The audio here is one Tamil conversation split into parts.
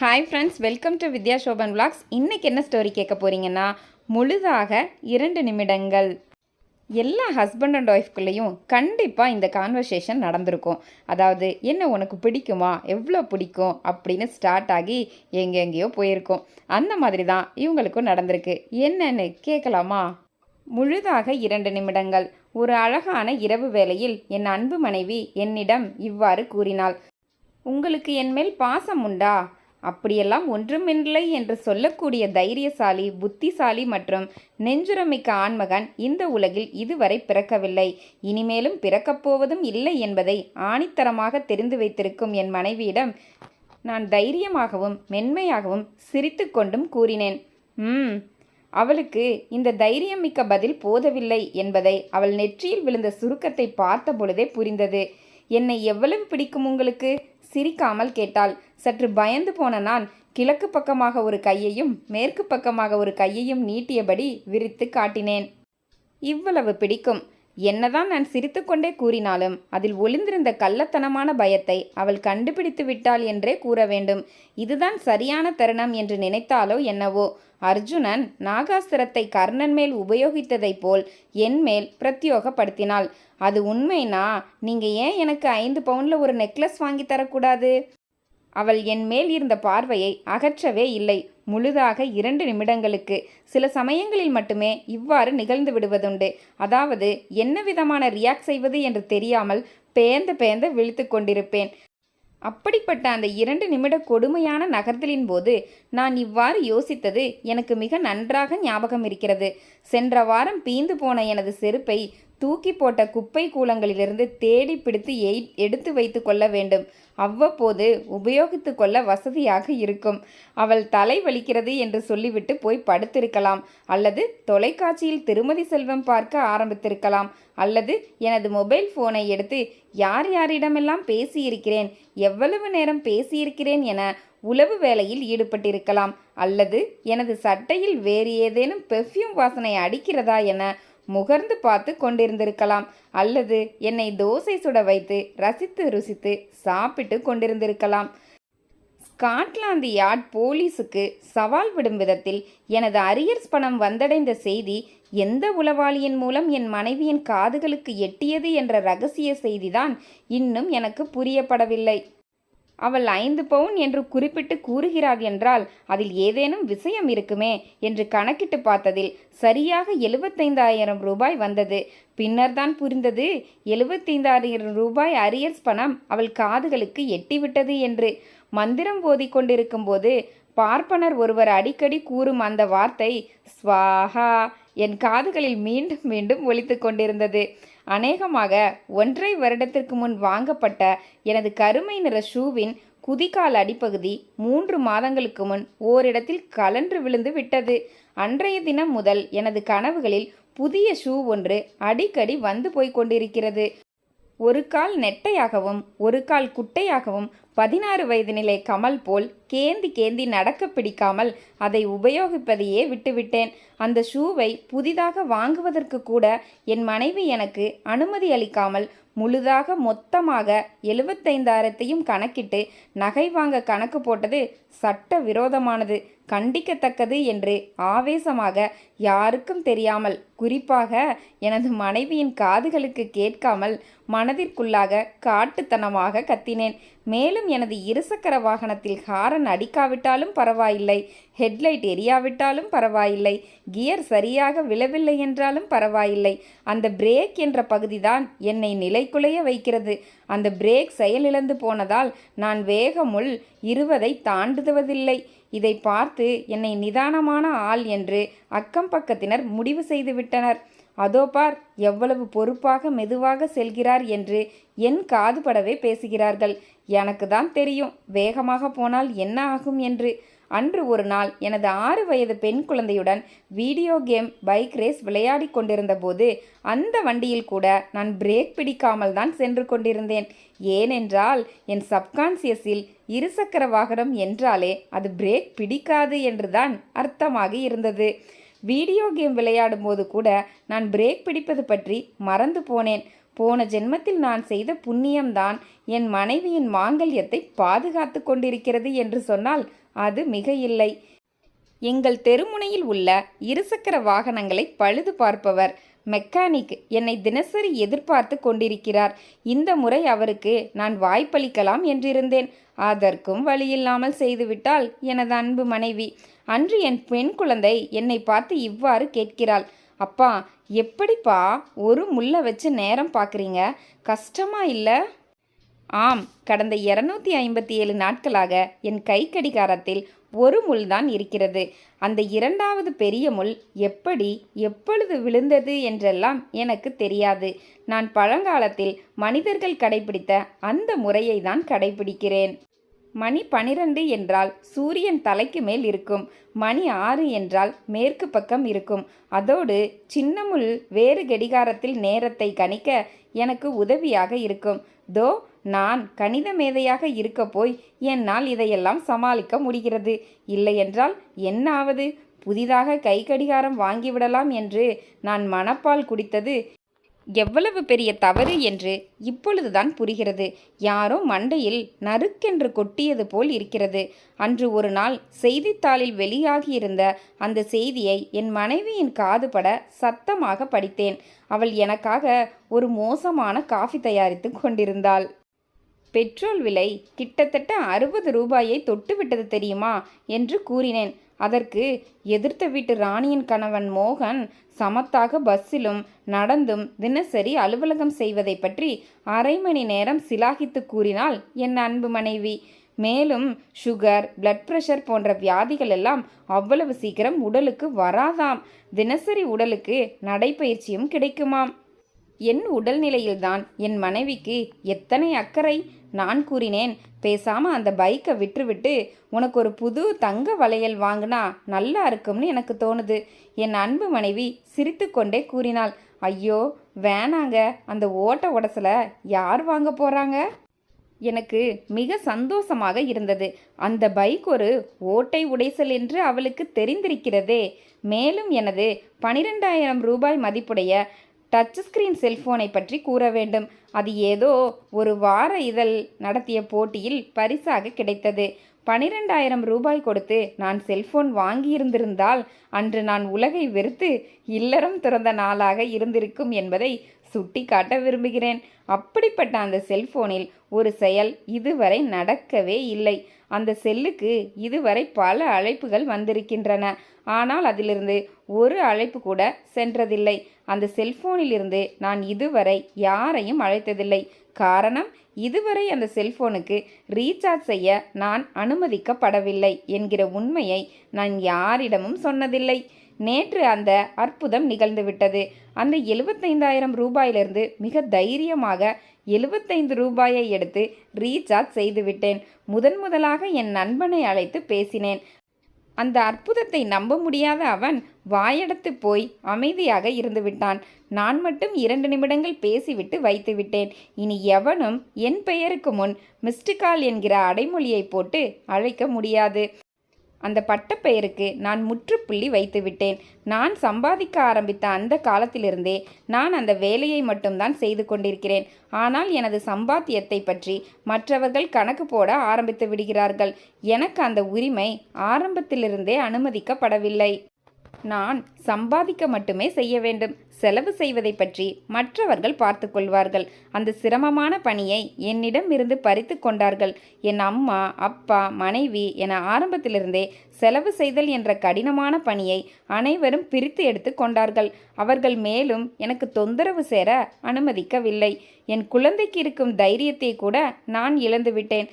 Hi friends welcome to Vidya Shoban vlogs இன்னைக்கு என்ன ஸ்டோரி கேட்க போகிறீங்கன்னா முழுதாக இரண்டு நிமிடங்கள். எல்லா ஹஸ்பண்ட் அண்ட் ஒய்ஃப்குள்ளேயும் கண்டிப்பாக இந்த கான்வர்சேஷன் நடந்திருக்கும். அதாவது என்ன உனக்கு பிடிக்குமா? எவ்வளோ பிடிக்கும்? அப்படின்னு ஸ்டார்ட் ஆகி எங்கெங்கேயோ போயிருக்கும். அந்த மாதிரி தான் இவங்களுக்கும் நடந்திருக்கு. என்னன்னு கேட்கலாமா? முழுதாக இரண்டு நிமிடங்கள். ஒரு அழகான இரவு வேளையில் என் அன்பு மனைவி என்னிடம் இவ்வாறு கூறினாள். உங்களுக்கு என் மேல் பாசம் உண்டா? அப்படியெல்லாம் ஒன்றுமில்லை என்று சொல்லக்கூடிய தைரியசாலி புத்திசாலி மற்றும் நெஞ்சுரமிக்க ஆண்மகன் இந்த உலகில் இதுவரை பிறக்கவில்லை. இனிமேலும் பிறக்கப் போவதும் இல்லை என்பதை ஆணித்தரமாக தெரிந்து வைத்திருக்கும் என் மனைவியிடம் நான் தைரியமாகவும் மென்மையாகவும் சிரித்துக்கொண்டும் கூறினேன். ம் அவளுக்கு இந்த தைரியம் மிக்க பதில் போதவில்லை என்பதை அவள் நெற்றியில் விழுந்த சுருக்கத்தை பார்த்த பொழுதே புரிந்தது. என்னை எவ்வளவு பிடிக்கும் உங்களுக்கு? சிரிக்காமல் கேட்டாள். சற்று பயந்து போன நான் கிழக்கு பக்கமாக ஒரு கையையும் மேற்கு பக்கமாக ஒரு கையையும் நீட்டியபடி விரித்து காட்டினேன். இவ்வளவு பிடிக்கும். என்னதான் நான் சிரித்துக்கொண்டே கூறினாலும் அதில் ஒளிந்திருந்த கள்ளத்தனமான பயத்தை அவள் கண்டுபிடித்து விட்டாள் என்றே கூற வேண்டும். இதுதான் சரியான தருணம் என்று நினைத்தாலோ என்னவோ. அர்ஜுனன் நாகாஸ்திரத்தை கர்ணன் மேல் உபயோகித்ததைப் போல் என் மேல் பிரத்யோகப்படுத்தினாள். அது உண்மைனா? நீங்க ஏன் எனக்கு ஐந்து பவுன்ல ஒரு நெக்லஸ் வாங்கி தரக்கூடாது? அவள் என் மேல் இருந்த பார்வையை அகற்றவே இல்லை. முழுதாக இரண்டு நிமிடங்களுக்கு. சில சமயங்களில் மட்டுமே இவ்வாறு நிகழ்ந்து விடுவதுண்டு. அதாவது என்ன விதமான ரியாக்ட் செய்வது என்று தெரியாமல் பேந்த பேந்த விழித்து கொண்டிருப்பேன். அப்படிப்பட்ட அந்த இரண்டு நிமிட கொடுமையான நகர்தலின் போது நான் இவ்வாறு யோசித்தது எனக்கு மிக நன்றாக ஞாபகம் இருக்கிறது. சென்ற வாரம் பீந்து போன எனது செருப்பை தூக்கி போட்ட குப்பை கூலங்களிலிருந்து தேடி பிடித்து எய் எடுத்து வைத்து கொள்ள வேண்டும். அவ்வப்போது உபயோகித்து கொள்ள வசதியாக இருக்கும். அவள் தலை வலிக்கிறது என்று சொல்லிவிட்டு போய் படுத்திருக்கலாம். அல்லது தொலைக்காட்சியில் திருமதி செல்வம் பார்க்க ஆரம்பித்திருக்கலாம். அல்லது எனது மொபைல் ஃபோனை எடுத்து யார் யாரிடமெல்லாம் பேசியிருக்கிறேன் எவ்வளவு நேரம் பேசியிருக்கிறேன் என உளவு வேலையில் ஈடுபட்டிருக்கலாம். அல்லது எனது சட்டையில் வேறு ஏதேனும் பெர்ஃப்யூம் வாசனை அடிக்கிறதா என முகர்ந்து பார்த்து கொண்டிருந்திருக்கலாம். அல்லது என்னை தோசை சுட வைத்து ரசித்து ருசித்து சாப்பிட்டு கொண்டிருந்திருக்கலாம். ஸ்காட்லாந்து யார்ட் போலீஸுக்கு சவால் விடும் விதத்தில் எனது அரியர்ஸ் பணம் வந்தடைந்த செய்தி எந்த உளவாளியின் மூலம் என் மனைவியின் காதுகளுக்கு எட்டியது என்ற ரகசிய செய்திதான் இன்னும் எனக்கு புரியப்படவில்லை. அவள் ஐந்து பவுன் என்று குறிப்பிட்டு கூறுகிறாள் என்றால் அதில் ஏதேனும் விஷயம் இருக்குமே என்று கணக்கிட்டு பார்த்ததில் சரியாக எழுபத்தைந்தாயிரம் ரூபாய் வந்தது. பின்னர்தான் புரிந்தது எழுபத்தைந்தாயிரம் ரூபாய் அரியர்ஸ் பணம் அவள் காதுகளுக்கு எட்டிவிட்டது என்று. மந்திரம் போதி கொண்டிருக்கும் போது பார்ப்பனர் ஒருவர் அடிக்கடி கூறும் அந்த வார்த்தை ஸ்வாஹா! என் காதுகளில் மீண்டும் மீண்டும் ஒழித்து கொண்டிருந்தது. அநேகமாக ஒன்றை வருடத்திற்கு முன் வாங்கப்பட்ட எனது கருமை நிற ஷூவின் குதிகால் அடிப்பகுதி மூன்று மாதங்களுக்கு முன் ஓரிடத்தில் கலன்று விழுந்து விட்டது. அன்றைய தினம் முதல் எனது கனவுகளில் புதிய ஷூ ஒன்று அடிக்கடி வந்து போய் கொண்டிருக்கிறது. ஒரு கால் நெட்டையாகவும் ஒரு கால் குட்டையாகவும் பதினாறு வயது நிலை கமல் போல் கேந்தி கேந்தி நடக்க பிடிக்காமல் அதை உபயோகிப்பதையே விட்டுவிட்டேன். அந்த ஷூவை புதிதாக வாங்குவதற்கு கூட என் மனைவி எனக்கு அனுமதி அளிக்காமல் முழுதாக மொத்தமாக எழுபத்தைந்தாயிரத்தையும் கணக்கிட்டு நகை வாங்க கணக்கு போட்டது சட்ட விரோதமானது. கண்டிக்கத்தக்கது என்று ஆவேசமாக யாருக்கும் தெரியாமல் குறிப்பாக எனது மனைவியின் காதுகளுக்கு கேட்காமல் மனதிற்குள்ளாக காட்டுத்தனமாக கத்தினேன். மேலும் எனது இருசக்கர வாகனத்தில் ஹாரன் அடிக்காவிட்டாலும் பரவாயில்லை ஹெட்லைட் எரியாவிட்டாலும் பரவாயில்லை கியர் சரியாக விழவில்லை என்றாலும் பரவாயில்லை. அந்த பிரேக் என்ற பகுதிதான் என்னை நிலைக்குலைய வைக்கிறது. அந்த பிரேக் செயலிழந்து போனதால் நான் வேகமுள் இருவதை தாண்டுவதில்லை இதை பார்த்து என்னை நிதானமான ஆள் என்று அக்கம் பக்கத்தினர் முடிவு செய்துவிட்டனர். அதோ பார் எவ்வளவு பொறுப்பாக மெதுவாக செல்கிறார் என்று என் காதுபடவே பேசுகிறார்கள். எனக்கு தான் தெரியும் வேகமாக போனால் என்ன ஆகும் என்று. அன்று ஒரு நாள் எனது ஆறு வயது பெண் குழந்தையுடன் வீடியோ கேம் பைக் ரேஸ் விளையாடி கொண்டிருந்த போது அந்த வண்டியில் கூட நான் பிரேக் பிடிக்காமல் தான் சென்று கொண்டிருந்தேன். ஏனென்றால் என் சப்கான்சியஸில் இருசக்கர வாகனம் என்றாலே அது பிரேக் பிடிக்காது என்றுதான் அர்த்தமாக இருந்தது. வீடியோ கேம் விளையாடும் போது கூட நான் பிரேக் பிடிப்பது பற்றி மறந்து போனேன். போன ஜென்மத்தில் நான் செய்த புண்ணியம்தான் என் மனைவியின் மாங்கல்யத்தை பாதுகாத்து கொண்டிருக்கிறது என்று சொன்னால் அது மிக இல்லை எங்கள் தெருமுனையில் உள்ள இருசக்கர வாகனங்களை பழுது பார்ப்பவர். மெக்கானிக் என்னை தினசரி எதிர்பார்த்து கொண்டிருக்கிறார். இந்த முறை அவருக்கு நான் வாய்ப்பளிக்கலாம் என்றிருந்தேன். அதற்கும் வழியில்லாமல் செய்துவிட்டால் எனது அன்பு மனைவி. அன்று என் பெண் குழந்தை என்னை பார்த்து இவ்வாறு கேட்கிறாள். அப்பா எப்படிப்பா? ஒரு முல்லை வச்சு நேரம் பார்க்குறீங்க? கஷ்டமா இல்லை? ஆம் கடந்த இருநூத்தி ஐம்பத்தி ஏழு நாட்களாக என் கை கடிகாரத்தில் ஒரு முள் தான் இருக்கிறது. அந்த இரண்டாவது பெரிய முள் எப்படி எப்பொழுது விழுந்தது என்றெல்லாம் எனக்கு தெரியாது. நான் பழங்காலத்தில் மனிதர்கள் கடைபிடித்த அந்த முறையை தான் கடைபிடிக்கிறேன் மணி பனிரெண்டு என்றால் சூரியன் தலைக்கு மேல் இருக்கும். மணி ஆறு என்றால் மேற்கு பக்கம் இருக்கும். அதோடு சின்னமுள் வேறு கடிகாரத்தில் நேரத்தை கணிக்க எனக்கு உதவியாக இருக்கும். தோ நான் கணித மேதையாக இருக்க போய் என்னால் இதையெல்லாம் சமாளிக்க முடிகிறது. இல்லையென்றால் என்ன ஆவது புதிதாக கை கடிகாரம் வாங்கிவிடலாம் என்று நான் மணப்பால் குடித்தது எவ்வளவு பெரிய தவறு என்று இப்பொழுதுதான் புரிகிறது. யாரோ மண்டையில் நறுக்கென்று கொட்டியது போல் இருக்கிறது. அன்று ஒரு நாள் செய்தித்தாளில் வெளியாகியிருந்த அந்த செய்தியை என் மனைவியின் காதுபட சத்தமாக படித்தேன். அவள் எனக்காக ஒரு மோசமான காஃபி தயாரித்து கொண்டிருந்தாள். பெட்ரோல் விலை கிட்டத்தட்ட அறுபது ரூபாயை தொட்டுவிட்டது தெரியுமா? என்று கூறினேன். அதற்கு எதிர்த்த வீட்டு ராணியின் கணவன் மோகன் சமத்தாக பஸ்ஸிலும் நடந்தும் தினசரி அலுவலகம் செய்வதை பற்றி அரை மணி நேரம் சிலாகித்து கூறினாள் என் அன்பு மனைவி மேலும் சுகர் பிளட் பிரஷர் போன்ற வியாதிகள் எல்லாம் அவ்வளவு சீக்கிரம் உடலுக்கு வராதாம். தினசரி உடலுக்கு நடைப்பயிற்சியும் கிடைக்குமாம். என் உடல்நிலையில்தான் என் மனைவிக்கு எத்தனை அக்கறை? நான் கூறினேன் பேசாம அந்த பைக்கை விட்டுவிட்டு உனக்கு ஒரு புது தங்க வளையல் வாங்கினா நல்லா இருக்கும்னு எனக்கு தோணுது என் அன்பு மனைவி சிரித்துக்கொண்டே கூறினாள். ஐயோ வேணாங்க அந்த ஓட்ட உடசல யார் வாங்க போறாங்க? எனக்கு மிக சந்தோஷமாக இருந்தது. அந்த பைக் ஒரு ஓட்டை உடைசல் என்று அவளுக்கு தெரிந்திருக்கிறதே. மேலும் எனது பனிரெண்டாயிரம் ரூபாய் மதிப்புடைய டச் ஸ்கிரீன் செல்போனை பற்றி கூற வேண்டும். அது ஏதோ ஒரு வார இதழ் நடத்திய போட்டியில் பரிசாக கிடைத்தது. பனிரெண்டாயிரம் ரூபாய் கொடுத்து நான் செல்போன் வாங்கியிருந்திருந்தால் அன்று நான் உலகை வெறுத்து இல்லறம் திறந்த நாளாக இருந்திருக்கும் என்பதை சுட்டி காட்ட விரும்புகிறேன். அப்படிப்பட்ட அந்த செல்போனில் ஒரு செயல் இதுவரை நடக்கவே இல்லை. அந்த செல்லுக்கு இதுவரை பல அழைப்புகள் வந்திருக்கின்றன. ஆனால் அதிலிருந்து ஒரு அழைப்பு கூட சென்றதில்லை. அந்த செல்போனிலிருந்து நான் இதுவரை யாரையும் அழைத்ததில்லை. காரணம் இதுவரை அந்த செல்போனுக்கு ரீசார்ஜ் செய்ய நான் அனுமதிக்கப்படவில்லை என்கிற உண்மையை நான் யாரிடமும் சொன்னதில்லை. நேற்று அந்த அற்புதம் நிகழ்ந்துவிட்டது. அந்த எழுபத்தைந்தாயிரம் ரூபாயிலிருந்து மிக தைரியமாக எழுபத்தைந்து ரூபாயை எடுத்து ரீசார்ஜ் செய்துவிட்டேன். முதன் முதலாக என் நண்பனை அழைத்து பேசினேன். அந்த அற்புதத்தை நம்ப முடியாத அவன் வாயடத்து போய் அமைதியாக இருந்துவிட்டான். நான் மட்டும் இரண்டு நிமிடங்கள் பேசிவிட்டு வைத்துவிட்டேன். இனி எவனும் என் பெயருக்கு முன் மிஸ்டு கால் என்கிற அடைமொழியை போட்டு அழைக்க முடியாது. அந்த பட்டப்பெயருக்கு நான் முற்றுப்புள்ளி வைத்துவிட்டேன். நான் சம்பாதிக்க ஆரம்பித்த அந்த காலத்திலிருந்தே நான் அந்த வேலையை மட்டும்தான் செய்து கொண்டிருக்கிறேன். ஆனால் எனது சம்பாத்தியத்தை பற்றி மற்றவர்கள் கணக்கு போட ஆரம்பித்து விடுகிறார்கள். எனக்கு அந்த உரிமை ஆரம்பத்திலிருந்தே அனுமதிக்கப்படவில்லை. நான் சம்பாதிக்க மட்டுமே செய்ய வேண்டும். செலவு செய்வதை பற்றி மற்றவர்கள் பார்த்து கொள்வார்கள். அந்த சிரமமான பணியை என்னிடம் இருந்து பறித்து கொண்டார்கள். என் அம்மா அப்பா மனைவி என ஆரம்பத்திலிருந்தே செலவு செய்தல் என்ற கடினமான பணியை அனைவரும் பிரித்து எடுத்து கொண்டார்கள். அவர்கள் மேலும் எனக்கு தொந்தரவு சேர அனுமதிக்கவில்லை. என் குழந்தைக்கு இருக்கும் தைரியத்தை கூட நான் இழந்துவிட்டேன்.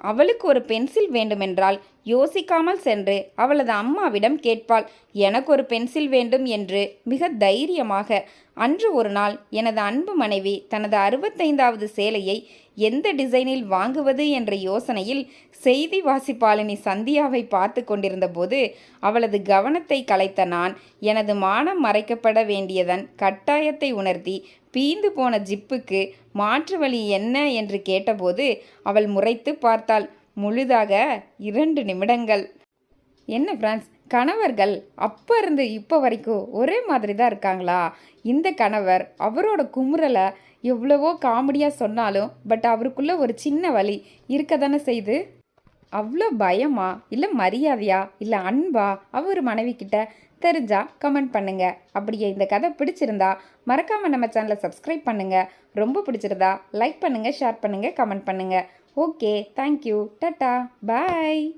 அவளுக்கு ஒரு பென்சில் வேண்டுமென்றால் யோசிக்காமல் சென்று அவளது அம்மாவிடம் கேட்பாள் எனக்கு ஒரு பென்சில் வேண்டும் என்று மிக தைரியமாக. அன்று ஒரு நாள் எனது அன்பு மனைவி தனது அறுபத்தைந்தாவது சேலையை எந்த டிசைனில் வாங்குவது என்ற யோசனையில் செய்தி வாசிப்பாளினி சந்தியாவை பார்த்து கொண்டிருந்தபோது அவளது கவனத்தை கலைத்த நான் எனது மானம் மறைக்கப்பட வேண்டியதன் கட்டாயத்தை உணர்த்தி பீந்து போன ஜிப்புக்கு மாற்று வழி என்ன? என்று கேட்டபோது அவள் முறைத்து பார்த்தாள் முழுதாக இரண்டு நிமிடங்கள். என்ன பிரான்ஸ் கணவர்கள் அப்போ இருந்து இப்போ வரைக்கும் ஒரே மாதிரி தான் இருக்காங்களா? இந்த கணவர் அவரோட குமுறலை எவ்வளவோ காமெடியாக சொன்னாலும் பட் அவருக்குள்ளே ஒரு சின்ன வழி இருக்க தானே செய்து அவ்வளோ பயமா? இல்லை மரியாதையா? இல்லை அன்பா? அவர் மனைவி கிட்ட தெரிஞ்சா கமெண்ட் பண்ணுங்க. அப்படியே இந்த கதை பிடிச்சிருந்தா மறக்காம நம்ம சேனலை சப்ஸ்கிரைப் பண்ணுங்கள் ரொம்ப பிடிச்சிருந்தா லைக் பண்ணுங்கள் ஷேர் பண்ணுங்கள் கமெண்ட் பண்ணுங்கள் ஓகே தேங்க்யூ டட்டா. பாய்.